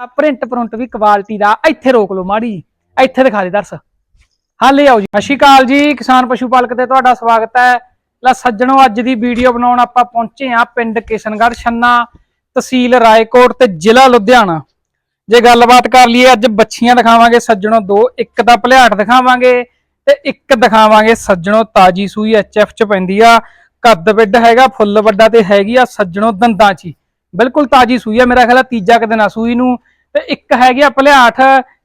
Print print ਵੀ quality ਦਾ, ਇੱਥੇ ਰੋਕ ਲਓ ਮਾੜੀ ਜਿਹੀ। ਇੱਥੇ ਦਿਖਾ ਦੇ ਦਰਸ ਹਾਲੇ ਆਓ ਜੀ ਸਤਿ ਸ਼੍ਰੀ ਅਕਾਲ ਜੀ, ਕਿਸਾਨ ਪਸ਼ੂ ਪਾਲਕ ਤੇ ਤੁਹਾਡਾ ਸਵਾਗਤ ਹੈ ਲੈ ਸੱਜਣੋ, ਅੱਜ ਦੀ ਵੀਡੀਓ ਬਣਾਉਣ ਆਪਾਂ ਪਹੁੰਚੇ ਆ ਪਿੰਡ ਕਿਸ਼ਨਗੜ੍ਹ, ਛੰਨਾ ਤਹਿਸੀਲ ਰਾਏਕੋਟ ਤੇ ਜ਼ਿਲ੍ਹਾ ਲੁਧਿਆਣਾ ਜੇ ਗੱਲਬਾਤ ਕਰ ਲਈਏ, ਅੱਜ ਬੱਚੀਆਂ ਦਿਖਾਵਾਂਗੇ ਸੱਜਣੋ ਦੋ, ਇੱਕ ਤਾਂ ਭਲਿਆਟ ਦਿਖਾਵਾਂਗੇ ਤੇ ਇੱਕ ਦਿਖਾਵਾਂਗੇ ਸੱਜਣੋ ਤਾਜੀ ਸੂਈ ਐਚਐਫ ਚ ਪੈਂਦੀ ਆ ਕੱਦ ਵਿੱਡ ਹੈਗਾ, ਫੁੱਲ ਵੱਡਾ ਤੇ ਹੈਗੀ ਆ, ਸੱਜਣੋ ਦੰਦਾਂ 'ਚ ਹੀ। ਬਿਲਕੁਲ ਤਾਜੀ ਸੂਈ ਆ, ਮੇਰਾ ਖਿਆਲ ਆ ਤੀਜਾ ਕੁ ਦਿਨ ਆ ਸੂਈ ਨੂੰ। ਤੇ ਇੱਕ ਹੈਗੀ ਆ ਭਲਿਆਠ,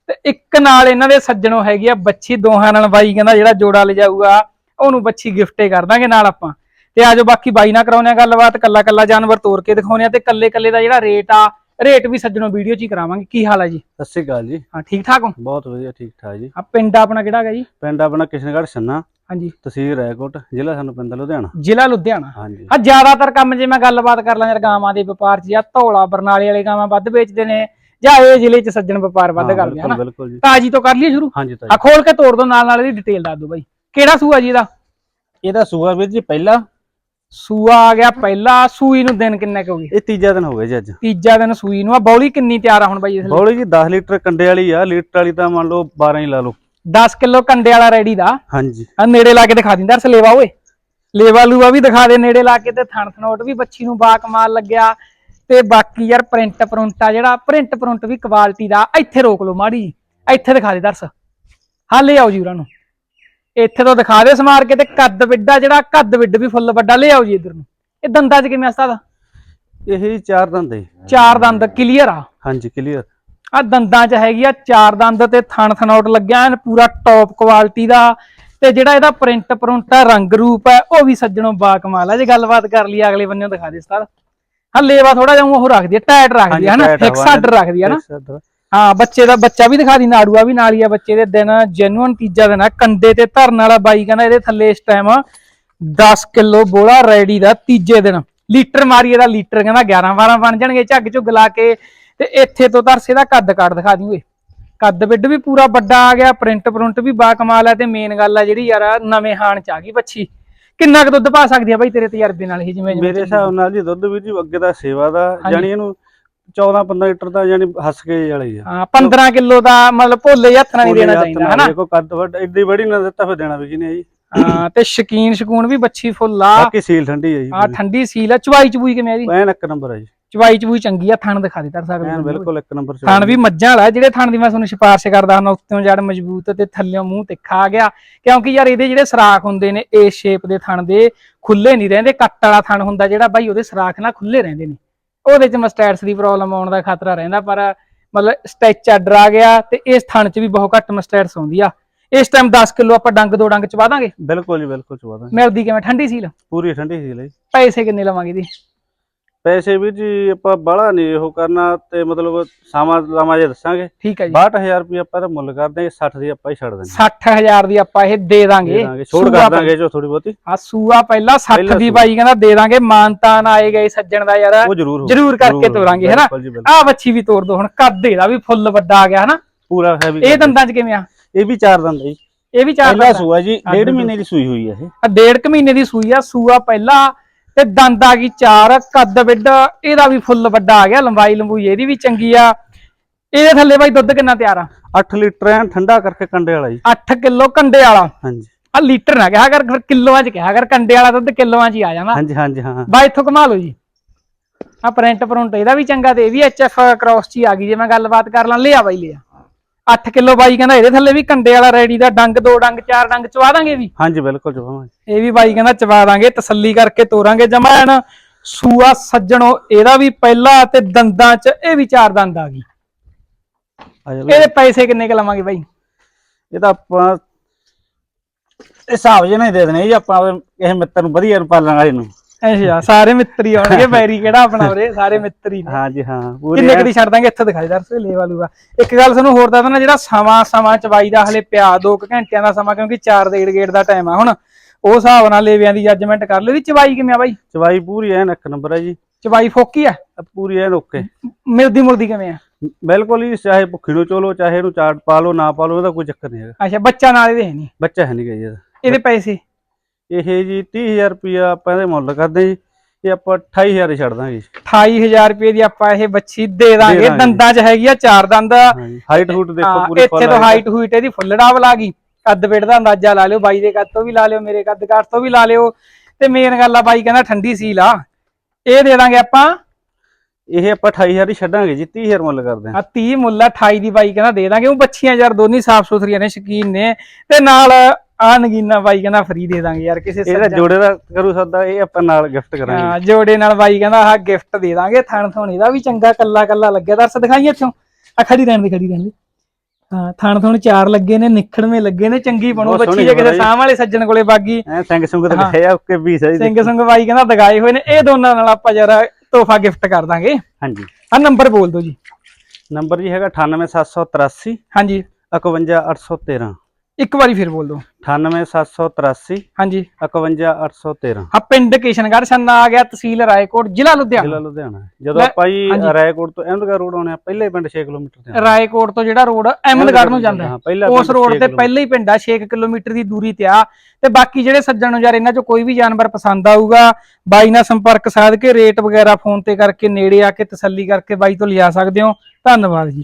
ਤੇ ਇੱਕ ਨਾਲ ਇਹਨਾਂ ਦੇ ਸੱਜਣੋ ਹੈਗੀ ਆ ਬੱਚੀ ਦੋਹਾਂ ਨਾਲ ਬਾਈ, ਕਹਿੰਦਾ ਜਿਹੜਾ ਜੋੜਾ ਲਿਜਾਊਗਾ, ਉਹਨੂੰ ਬੱਚੀ ਗਿਫਟੇ ਕਰ ਦਾਂਗੇ ਨਾਲ ਆਪਾਂ। ਤੇ ਆਜੋ ਬਾਕੀ ਬਾਈ ਨਾਲ ਕਰਾਉਨੇ ਆ ਗੱਲਬਾਤ ਕੱਲਾ ਕੱਲਾ ਜਾਨਵਰ ਤੋੜ ਕੇ ਦਿਖਾਉਨੇ ਆ, ਤੇ ਕੱਲੇ ਕੱਲੇ ਦਾ ਜਿਹੜਾ ਰੇਟ ਆ ਰੇਟ ਵੀ ਸੱਜਣੋ ਵੀਡੀਓ 'ਚ ਹੀ ਕਰਾਵਾਂਗੇ। ਕੀ ਹਾਲ ਆ ਜੀ? ਸਤਿ ਸ਼੍ਰੀ ਅਕਾਲ ਜੀ। ਹਾਂ ਠੀਕ ਠਾਕ ਹੋ? ਬਹੁਤ ਵਧੀਆ ਠੀਕ ਠਾਕ ਜੀ। ਆ ਪਿੰਡ ਆਪਣਾ ਕਿਹੜਾ ਹੈਗਾ ਜੀ? ਪਿੰਡ ਆਪਣਾ ਕਿਸ਼ਨਗੜ੍ਹ ਛੰਨਾ। ਹਾਂਜੀ। ਤਹਿਸੀਲ ਰਾਏਕੋਟ ਜ਼ਿਲ੍ਹਾ ਸਾਨੂੰ ਪੈਂਦਾ ਲੁਧਿਆਣਾ। ਜ਼ਿਲ੍ਹਾ ਲੁਧਿਆਣਾ। ਹਾਂਜੀ। ਆ ਜ਼ਿਆਦਾਤਰ ਕੰਮ ਜੇ ਮੈਂ ਗੱਲਬਾਤ ਕਰ ਲਾਂ ਯਾਰ ਗਾਵਾਂ ਦੇ ਵਪਾਰ 'ਚ ਜਾਂ ਧੌਲਾ ਬਰਨਾਲੇ ਵਾਲੇ ਗਾਵਾਂ ਵੱਧ ਵੇਚਦੇ ਨੇ ਜਾਂ ਇਹ ਜ਼ਿਲ੍ਹੇ 'ਚ ਸੱਜਣ ਵਪਾਰ ਵੱਧ ਹਾਂ, ਕਰਦੇ ਹਨਾ ਬਿਲਕੁਲ ਜੀ। ਤਾਜੀ ਤੋਂ ਕਰ ਲਈਏ ਸ਼ੁਰੂ। ਹਾਂਜੀ ਤਾਂ ਆ ਖੋਲ ਕੇ ਤੋੜ ਦੋ ਨਾਲ ਨਾਲ ਇਹਦੀ ਡਿਟੇਲ ਦੱਸ ਦਿਓ ਬਾਈ। ਕਿਹੜਾ ਸੂਆ ਜੀ ਇਹਦਾ? ਇਹਦਾ ਸੂਆ ਵੀਰ ਜੀ ਪਹਿਲਾ ਸੂਆ ਆ ਗਿਆ ਪਹਿਲਾ ਸੂਈ ਨੂੰ ਦਿਨ ਕਿੰਨੇ ਕੁ ਹੋ ਗਏ? ਇਹ ਤੀਜਾ ਦਿਨ ਹੋ ਗਿਆ ਜੀ ਅੱਜ। ਤੀਜਾ ਦਿਨ ਸੂਈ ਨੂੰ। ਆ ਬੌਲੀ ਕਿੰਨੀ ਤਿਆਰ ਆ ਹੁਣ ਬਾਈ ਇਸ ਲਈ ਬੌਲੀ ਜੀ 10 ਲੀਟਰ ਕੰਡੇ ਵਾਲੀ ਆ ਲੀਟਰ ਵਾਲੀ ਤਾਂ ਮੰਨ ਲਓ 12 ਹੀ ਲਾ ਲਓ। 10 ਕਿਲੋ ਕੰਡੇ ਵਾਲਾ ਰੈਡੀ ਦਾ? ਹਾਂਜੀ। ਆ ਨੇੜੇ ਲਾ ਕੇ ਦਿਖਾ ਦਿੰਦਾ ਲੇਵਾ ਓਏ। ਲੇਵਾ ਲੂਵਾ ਵੀ ਦਿਖਾ ਦੇ ਨੇੜੇ ਲਾ ਕੇ ਤੇ ਥਣ ਥਨੋਟ ਵੀ ਬੱਚੀ ਨੂੰ ਬਾ ਕਮਾਲ ਲੱਗਿਆ। ਤੇ ਬਾਕੀ ਯਾਰ ਪ੍ਰਿੰਟ ਪ੍ਰਿੰਟ ਜਿਹੜਾ ਪ੍ਰਿੰਟ ਪ੍ਰਿੰਟ ਵੀ ਕੁਆਲਿਟੀ ਦਾ। ਇੱਥੇ ਰੋਕ ਲਓ ਮਾੜੀ। ਇੱਥੇ ਦਿਖਾ ਦੇ ਦਰਸ। ਹਾਲੇ ਆਓ ਜੀ ਉਹਨਾਂ ਨੂੰ। ਇੱਥੇ ਤੋਂ ਦਿਖਾ ਦੇ ਸਮਾਰ ਕੇ ਤੇ ਕੱਦ ਵਿੱਡਾ ਜਿਹੜਾ ਕੱਦ ਵਿੱਡ ਵੀ ਫੁੱਲ ਵੱਡਾ ਲੈ ਆਓ ਜੀ ਇਧਰ ਨੂੰ। ਇਹ ਦੰਦਾਂ 'ਚ ਕਿਵੇਂ ਅਸਤਾ ਦਾ ਇਹ ਚਾਰ ਦੰਦ ਹੈ। ਚਾਰ ਦੰਦ ਕਲੀਅਰ ਆ? ਹਾਂਜੀ ਕਲੀਅਰ ਆ ਦੰਦਾਂ 'ਚ ਹੈਗੀ ਆ ਚਾਰ ਦੰਦ ਤੇ ਥਣ ਥਨੌਟ ਲੱਗਿਆ ਐਨ ਪੂਰਾ ਟੌਪ ਕੁਆਲਿਟੀ ਦਾ। ਤੇ ਜਿਹੜਾ ਇਹਦਾ ਪ੍ਰਿੰਟ ਪ੍ਰਿੰਟ ਆ ਰੰਗ ਰੂਪ ਹੈ ਉਹ ਵੀ ਸੱਜਣੋਂ ਬਾ ਕਮਾਲ ਹੈ ਜੇ ਗੱਲਬਾਤ ਕਰ ਲਈ ਅਗਲੇ ਬੰਨੇ ਦਿਖਾ ਦੇ ਸਤਾਰ ਹਾਂ ਲੇਵਾ ਥੋੜਾ ਜਿਹਾ ਉਹ ਰੱਖਦੀ ਹੈ ਟਾਈਟ ਰੱਖਦੀ ਹੈ ਹਨਾ? ਫਿਕਸ ਆਰਡਰ ਰੱਖਦੀ ਹੈ ਨਾ ਹਾਂ ਬੱਚੇ ਦਾ ਬੱਚਾ ਵੀ ਦਿਖਾ ਦੀ ਨਾੜੂਆ ਵੀ ਨਾਲ ਹੀ ਆ ਬੱਚੇ ਦੇ ਦਿਨ ਜੈਨੂਅਨ ਤੀਜਾ ਦਿਨ ਆ ਕੰਡੇ ਤੇ ਧਰਨ ਵਾਲਾ ਬਾਈ ਕਹਿੰਦਾ ਇਹਦੇ ਥੱਲੇ ਇਸ ਟਾਈਮ 10 ਕਿਲੋ ਬੋਲਾ ਰੈਡੀ ਦਾ ਤੀਜੇ ਦਿਨ। ਲੀਟਰ ਮਾਰੀ ਇਹਦਾ ਲੀਟਰ ਕਹਿੰਦਾ 11 12 ਬਣ ਜਾਣਗੇ ਝੱਗ ਝੁੱਗ ਲਾ ਕੇ ਤੇ ਇੱਥੇ ਤੋਂ ਤਰਸੇ ਦਾ ਕੱਦ ਕਾਟ ਦਿਖਾ ਦੀ ਓਏ ਕੱਦ ਵਿੱਡ ਵੀ ਪੂਰਾ ਵੱਡਾ ਆ ਗਿਆ ਪ੍ਰਿੰਟ ਪ੍ਰਿੰਟ ਵੀ ਬਾ ਕਮਾਲ ਹੈ ਤੇ ਮੇਨ ਗੱਲ ਆ ਜਿਹੜੀ ਯਾਰ ਨਵੇਂ ਹਾਣ ਚ ਆ ਗਈ ਬੱਚੀ ਕਿੰਨਾ ਕੁ ਦੁੱਧ ਪਾ ਸਕਦੀ ਆ ਬਾਈ ਤੇਰੇ ਤਜਰਬੇ ਨਾਲ ਇਹ ਜਿਵੇਂ ਮੇਰੇ ਹਿਸਾਬ ਨਾਲ ਜੀ ਦੁੱਧ ਵੀਰ ਜੀ ਅੱਗੇ ਦਾ ਸੇਵਾ ਦਾ। ਜਾਨੀ ਇਹਨੂੰ 14 15 ਲੀਟਰ ਦਾ ਜਾਨੀ ਹੱਸ ਕੇ ਵਾਲਾ ਹੀ ਆ। ਹਾਂ 15 ਕਿਲੋ ਦਾ ਮਤਲਬ ਭੋਲੇ ਹੱਥ ਨਾਲ ਨਹੀਂ ਦੇਣਾ ਚਾਹੀਦਾ ਹਨਾ? ਦੇਖੋ ਕੱਦ ਵੱਡ ਐਡੀ ਬੜੀ ਨਾ ਦਿੱਤਾ ਫਿਰ ਦੇਣਾ ਵੀ ਜੀ ਨੇ ਜੀ। ਹਾਂ ਤੇ ਸ਼ਕੀਨ ਸ਼ਕੂਨ ਵੀ ਬੱਚੀ ਫੁੱਲ ਆ। ਬਾਕੀ ਸੀਲ ਠੰਡੀ ਹੈ ਜੀ ਆ ਠੰਡੀ ਸੀਲ ਆ। ਚਵਾਈ ਚਬੂਈ ਕਿਵੇਂ ਆ ਜੀ? ਐਨ ਇੱਕ ਨੰਬਰ ਹੈ ਜੀ। ਚਵਾਈ ਚਬੂਈ ਚੰਗੀ ਆ ਥਣ ਦਿਖਾ ਦੇ ਤਰ ਸਕਦੇ ਐਨ ਬਿਲਕੁਲ ਇੱਕ ਨੰਬਰ ਥਣ ਵੀ ਮੱਝਾਂ ਵਾਲਾ ਜਿਹੜੇ ਥਣ ਦੀ ਮੈਂ ਤੁਹਾਨੂੰ ਸਿਫਾਰਿਸ਼ ਕਰਦਾ ਹਾਂ ਉੱਤੋਂ ਜੜ ਮਜ਼ਬੂਤ ਤੇ ਥੱਲਿਓਂ ਮੂੰਹ ਤਿੱਖਾ ਆ ਗਿਆ। ਕਿਉਂਕਿ ਯਾਰ ਇਹਦੇ ਜਿਹੜੇ ਸਰਾਖ ਹੁੰਦੇ ਨੇ ਇਸ ਸ਼ੇਪ ਦੇ ਥਣ ਦੇ ਖੁੱਲੇ ਨਹੀਂ ਰਹਿੰਦੇ। ਕੱਟ ਵਾਲਾ ਥਣ ਹੁੰਦਾ ਜਿਹੜਾ ਬਾਈ ਉਹਦੇ ਸਰਾਖ ਨਾਲ ਖੁੱਲੇ ਰਹਿੰਦੇ ਨੇ। ਉਹਦੇ ਚ ਮਸਟੈਟਸ ਦੀ ਪ੍ਰੋਬਲਮ ਆਉਣ ਦਾ ਖਤਰਾ ਰਹਿੰਦਾ ਪਰ ਮਤਲਬ ਸਟੈਚ ਆਰਡਰ ਆ ਗਿਆ ਤੇ ਇਸ ਥਣ ਚ ਵੀ ਬਹੁਤ ਘੱਟ ਮਸਟੈਟਸ ਆਉਂਦੀ ਆ। ਇਸ ਟਾਈਮ 10 ਕਿਲੋ ਆਪਾਂ ਡੰਗ ਦੋ ਡੰਗ ਚਵਾ ਦਾਂਗੇ? ਬਿਲਕੁਲ ਜੀ ਬਿਲਕੁਲ ਚਵਾਦਾ ਮਿਲਦੀ ਕਿਵੇਂ? ਠੰਡੀ ਸੀਲ? ਪੂਰੀ ਠੰਡੀ ਸੀਲ ਹੈ ਜੀ। ਪੈਸੇ ਕਿੰਨੇ ਲਵਾਂਗੇ ਦੀ ਪੈਸੇ ਵੀ ਜੀ ਆਪਾਂ ਬਾਹਲਾ ਨਹੀਂ ਉਹ ਕਰਨਾ ਤੇ ਮਤਲਬ ਸਾਮਾ ਲਾਮਾ ਜੇ ਦੱਸਾਂਗੇ। ਠੀਕ ਹੈ ਜੀ। 62000 ਰੁਪਏ ਆਪਾਂ ਦਾ ਮੁੱਲ ਕਰਦੇ ਹਾਂ 60 ਦੀ ਆਪਾਂ ਹੀ ਛੱਡ ਦਿੰਦੇ 60000 ਦੀ ਆਪਾਂ ਇਹ ਦੇ ਦਾਂਗੇ। ਦੇ ਛੋੜ ਕਰ ਦਾਂਗੇ ਜੋ ਥੋੜੀ ਬਹੁਤੀ। ਆ ਸੂਆ ਪਹਿਲਾਂ 60 ਪਹਿਲਾ ਦੀ। ਬਾਈ ਕਹਿੰਦਾ ਦੇ ਦਾਂਗੇ ਮਾਨਤਾਨ ਆਏ ਗਏ ਸੱਜਣ ਦਾ ਯਾਰ। ਜ਼ਰੂਰ ਕਰਕੇ ਤੋਰਾਂਗੇ, ਹੈ ਨਾ? ਬਿਲਕੁਲ ਜੀ ਬਿਲਕੁਲ। ਆ ਬੱਚੀ ਵੀ ਤੋੜ ਦੋ ਹੁਣ ਕੱਦ ਇਹਦਾ ਵੀ ਫੁੱਲ ਵੱਡਾ ਆ ਗਿਆ ਹਨਾ? ਪੂਰਾ ਹੈਵੀ ਇਹ ਦੰਦਾਂ 'ਚ ਕਿਵੇਂ ਆ? ਇਹ ਵੀ ਚਾਰ ਦੰਦ ਹੈ ਜੀ। ਇਹ ਵੀ ਚਾਰ ਪਹਿਲਾ ਦੰਦ ਸੂਆ ਜੀ ਹਾਂ, ਡੇਢ। ਮਹੀਨੇ ਦੀ ਸੂਈ ਹੋਈ ਹੈ ਇਹ। ਆ ਡੇਢ ਕੁ ਮਹੀਨੇ ਦੀ ਸੂਈ ਆ। ਸੂਆ ਪਹਿਲਾ ਤੇ ਦੰਦ ਆ ਗਈ ਚਾਰ ਕੱਦ ਵਿੱਡ ਇਹਦਾ ਵੀ ਫੁੱਲ ਵੱਡਾ ਆ ਗਿਆ ਲੰਬਾਈ ਲੰਬੂਈ ਇਹਦੀ ਵੀ ਚੰਗੀ ਆ। ਇਹਦੇ ਥੱਲੇ ਬਾਈ ਦੁੱਧ ਕਿੰਨਾ ਤਿਆਰ ਆ? 8 ਲੀਟਰ ਐਨ ਠੰਡਾ ਕਰਕੇ ਕੰਡੇ ਵਾਲਾ ਜੀ। 8 ਕਿਲੋ ਕੰਡੇ ਵਾਲਾ। ਹਾਂਜੀ। ਆ ਲੀਟਰ ਨਾ ਕਿਹਾ ਕਰ ਕਿਲੋਆਂ 'ਚ ਕਿਹਾ ਕਰ ਕੰਡੇ ਵਾਲਾ ਦੁੱਧ ਕਿਲੋਆਂ 'ਚ ਹੀ ਆ ਜਾਣਾ। ਹਾਂਜੀ ਹਾਂਜੀ ਹਾਂ ਬਾ ਇੱਥੋਂ ਕਮਾ ਲਓ ਜੀ। ਆ ਪ੍ਰਿੰਟ ਪ੍ਰਿੰਟ ਇਹਦਾ ਵੀ ਚੰਗਾ ਤੇ ਇਹ ਵੀ ਐਚਐਫ ਕ੍ਰਾਸ ਚ ਹੀ ਆ ਗਈ ਜੇ ਮੈਂ ਗੱਲਬਾਤ ਕਰ ਲਾਂ ਲਿਆ ਬਾਈ ਲਿਆ। 8 ਕਿਲੋ ਬਾਈ ਕਹਿੰਦਾ ਇਹਦੇ ਥੱਲੇ ਵੀ ਕੰਡੇ ਵਾਲਾ ਰੈਡੀ ਦਾ ਡੰਗ ਦੋ ਡੰਗ ਚਾਰ ਡੰਗ ਚਵਾ ਦਾਂਗੇ ਵੀ? ਹਾਂਜੀ ਬਿਲਕੁਲ ਚਵਾਵਾਂਗੇ ਇਹ ਵੀ ਬਾਈ ਕਹਿੰਦਾ ਚਵਾ ਦਾਂਗੇ ਤਸੱਲੀ ਕਰਕੇ ਤੋਰਾਂਗੇ ਜਮਾਨ ਸੂਆ ਸੱਜਣੋ ਇਹਦਾ ਵੀ ਪਹਿਲਾ ਤੇ ਦੰਦਾਂ ਚ ਇਹ ਵੀ ਚਾਰ ਦੰਦ ਆ ਗਈ। ਇਹਦੇ ਪੈਸੇ ਕਿੰਨੇ ਕ ਲਵਾਂਗੇ ਬਾਈ? ਇਹ ਤਾਂ ਆਪਾਂ ਹਿਸਾਬ ਜੇ ਨਹੀਂ ਦੇ ਦੇਣੇ ਜੀ ਆਪਾਂ ਕਿਸੇ ਮਿੱਤਰ ਨੂੰ ਵਧੀਆ ਨੂੰ ਪਾਲਣ ਵਾਲੇ ਨੂੰ। ਅੱਛਾ ਸਾਰੇ ਮਿੱਤਰੀ ਆਉਣਗੇ ਬੈਰੀ ਕਿਹੜਾ ਆਪਣਾ ਉਰੇ ਸਾਰੇ ਮਿੱਤਰੀ ਨੇ। ਹਾਂਜੀ ਹਾਂ ਪੂਰੇ ਕਿੰਨੇ ਕਦੀ ਛੱਡ ਦਾਂਗੇ? ਇੱਥੇ ਦਿਖਾਈ ਦਰਸ ਲੇਵਾ ਲੂਗਾ ਇੱਕ ਗੱਲ ਤੁਹਾਨੂੰ ਹੋਰ ਦੱਸ ਦਣਾ ਜਿਹੜਾ ਸਮਾਂ ਸਮਾਂ ਚਵਾਈ ਦਾ ਹਲੇ ਪਿਆ 2 ਘੰਟਿਆਂ ਦਾ ਸਮਾਂ ਕਿਉਂਕਿ 4 ਡੇਢ ਗੇੜ ਦਾ ਟਾਈਮ ਆ ਹੁਣ ਉਹ ਹਿਸਾਬ ਨਾਲ ਲੇਵਿਆਂ ਦੀ ਜੱਜਮੈਂਟ ਕਰ ਵੀ ਚਵਾਈ ਕਿਵੇਂ ਆ ਬਾਈ? ਚਵਾਈ ਪੂਰੀ ਐਨ ਇੱਕ ਨੰਬਰ ਹੈ ਜੀ। ਚਵਾਈ ਫੋਕੀ ਆ? ਪੂਰੀ ਐਨ ਓਕੇ ਮਿਲਦੀ ਮੁਲਦੀ ਕਿਵੇਂ ਆ? ਬਿਲਕੁਲ ਹੀ ਚਾਹੇ ਭੁੱਖੀ ਨੂੰ ਚੋਲੋ ਚਾਹੇ ਇਹਨੂੰ ਚਾਟ ਪਾ ਲਓ ਨਾ ਪਾ ਲਓ ਇਹਦਾ ਕੋਈ ਚੱਕਰ ਨਹੀਂ ਹੈਗਾ। ਅੱਛਾ ਬੱਚਾ ਨਾਲ ਇਹਦੇ ਹੈ ਨਹੀਂ। ਬੱਚਾ ਹੈ ਨਹੀਂ ਗਾ ਜੀ ਇਹਦਾ। ਇਹਦੇ ਪੈਸੇ? ਇਹ ਜੀ 30000 ਰੁਪਿਆ ਆਪਾਂ ਇਹਦੇ ਮੁੱਲ ਕਰਦੇ ਜੀ। ਇਹ ਆਪਾਂ 28000 ਹੀ ਛੱਡ ਦਾਂਗੇ ਜੀ। 28000 ਰੁਪਏ ਦੀ ਆਪਾਂ ਇਹ ਬੱਚੀ ਦੇ ਦਾਂਗੇ। ਦੰਦਾਂ 'ਚ ਹੈਗੀ ਆ ਚਾਰ ਦੰਦ। ਹਾਈਟ ਹੂਟ ਦੇਖੋ ਪੂਰੀ ਇੱਥੇ ਤੋਂ ਹਾਈਟ ਹੂਟ ਇਹਦੀ ਫੁੱਲ ਡਾਵਲ ਆ ਗਈ। ਕੱਦ ਪੇਟ ਦਾ ਅੰਦਾਜ਼ਾ ਲਾ ਲਿਓ ਬਾਈ ਦੇ ਕੱਦ ਤੋਂ ਵੀ ਲਾ ਲਿਓ ਮੇਰੇ ਕੱਦ ਕਾਠ ਤੋਂ ਵੀ ਲਾ ਲਿਓ। ਤੇ ਮੇਨ ਗੱਲ ਆ ਬਾਈ ਕਹਿੰਦਾ ਠੰਡੀ ਸੀਲ ਆ। ਇਹ ਦੇ ਦਾਂਗੇ ਆਪਾਂ ਇਹ ਆਪਾਂ 28000 ਹੀ ਛੱਡਾਂਗੇ ਜੀ 30000 ਮੁੱਲ ਕਰਦੇ ਆ 30 ਮੁੱਲਾ 28 ਦੀ ਬਾਈ ਕਹਿੰਦਾ ਦੇ ਦਾਂਗੇ ਉਹ ਬੱਚੀਆਂ ਯਾਰ ਦੋਨੀ ਸਾਫ਼ ਸੁਥਰੀਆਂ ਨੇ ਸ਼ਕੀਨ ਨੇ। ਤੇ ਨਾਲ ਆ ਨਗੀਨਾ ਬਾਈ ਕਹਿੰਦਾ ਫ੍ਰੀ ਦੇ ਦਾਂਗੇ ਯਾਰ ਕਿਸੇ ਇਹਦਾ ਜੋੜੇ ਦਾ ਕਰੂ ਸੱਦਾ ਇਹ ਆਪਾਂ ਨਾਲ ਗਿਫਟ ਕਰਾਂਗੇ। ਹਾਂ, ਜੋੜੇ ਨਾਲ ਬਾਈ ਕਹਿੰਦਾ ਆਹ ਗਿਫਟ ਦੇ ਦਾਂਗੇ ਥਣ ਥੋਣੀ ਦਾ ਵੀ ਚੰਗਾ ਕੱਲਾ ਕੱਲਾ ਲੱਗਿਆ। ਦਰਸ ਦਿਖਾਈ ਇੱਥੋਂ। ਆ ਖੜੀ ਰਹਿਣ ਦੇ ਖੜੀ ਰਹਿਣ ਦੇ। ਹਾਂ ਥਣ ਥੋਣ ਚਾਰ ਲੱਗੇ ਨੇ ਨਿਖੜਵੇਂ ਲੱਗੇ ਨੇ ਚੰਗੀ ਬਣੂ ਬੱਚੀ ਜੇ ਕਿਸੇ। ਸਾਹ ਵਾਲੇ ਸੱਜਣ ਕੋਲੇ ਬਾਗੀ। ਐ ਸਿੰਘ ਹਾਂ। ਦਿਖਾਇਆ ਓਕੇ ਵੀ ਸਹੀ ਸਿੰਘ ਸੰਗ ਬਾਈ ਕਹਿੰਦਾ ਦਗਾਏ ਹੋਏ ਨੇ ਇਹ ਦੋਨਾਂ ਨਾਲ ਆਪਾਂ ਜਰਾ ਤੋਹਫਾ ਗਿਫਟ ਕਰ ਦਾਂਗੇ। ਹਾਂਜੀ। ਆ ਨੰਬਰ ਬੋਲ ਦਿਓ ਜੀ। ਨੰਬਰ ਜੀ ਹੈਗਾ 98783 ਹਾਂਜੀ। 51813 ਇੱਕ ਵਾਰੀ ਫਿਰ ਬੋਲ ਦਿਓ। 98783 ਹਾਂਜੀ। 51813 ਆ ਪਿੰਡ ਕਿਸ਼ਨਗੜ੍ਹ ਛੰਨਾ ਆ ਗਿਆ ਤਹਿਸੀਲ ਰਾਏਕੋਟ ਜ਼ਿਲ੍ਹਾ ਜ਼ਿਲ੍ਹਾ ਲੁਧਿਆਣਾ। ਲੁਧਿਆਣਾ ਜਦੋਂ ਲੈ- ਆਪਾਂ ਜੀ ਹਾਂਜੀ। ਰਾਏਕੋਟ ਤੋਂ ਅਹਿਮਦਗੜ੍ਹ ਰੋਡ ਆਉਣੇ ਆ ਪਹਿਲੇ ਪਿੰਡ 6 ਕਿਲੋਮੀਟਰ ਤੇ ਆ। ਰਾਏਕੋਟ ਤੋਂ ਜਿਹੜਾ ਰੋਡ ਅਹਿਮਦਗੜ੍ਹ ਨੂੰ ਜਾਂਦਾ ਹਾਂ, ਹੈ ਪਹਿਲਾ ਉਸ ਪਿੰਡ ਰੋਡ ਛੇ ਤੇ ਕਿਲੋਮੀਟਰ। ਪਹਿਲੇ ਹੀ ਪਿੰਡ ਆ 6 ਕਿਲੋਮੀਟਰ ਦੀ ਦੂਰੀ ਤੇ ਆ। ਤੇ ਬਾਕੀ ਜਿਹੜੇ ਸੱਜਣ ਨੂੰ ਯਾਰ ਇਹਨਾਂ ਚੋਂ ਕੋਈ ਵੀ ਜਾਨਵਰ ਪਸੰਦ ਆਊਗਾ ਬਾਈ ਨਾਲ ਸੰਪਰਕ ਸਾਧ ਕੇ ਰੇਟ ਵਗੈਰਾ ਫੋਨ ਤੇ ਕਰਕੇ ਨੇੜੇ ਆ ਕੇ ਤਸੱਲੀ ਕਰਕੇ ਬਾਈ ਤੋਂ ਲਿਆ ਸਕਦੇ ਹੋ। ਧੰਨਵਾਦ ਜੀ।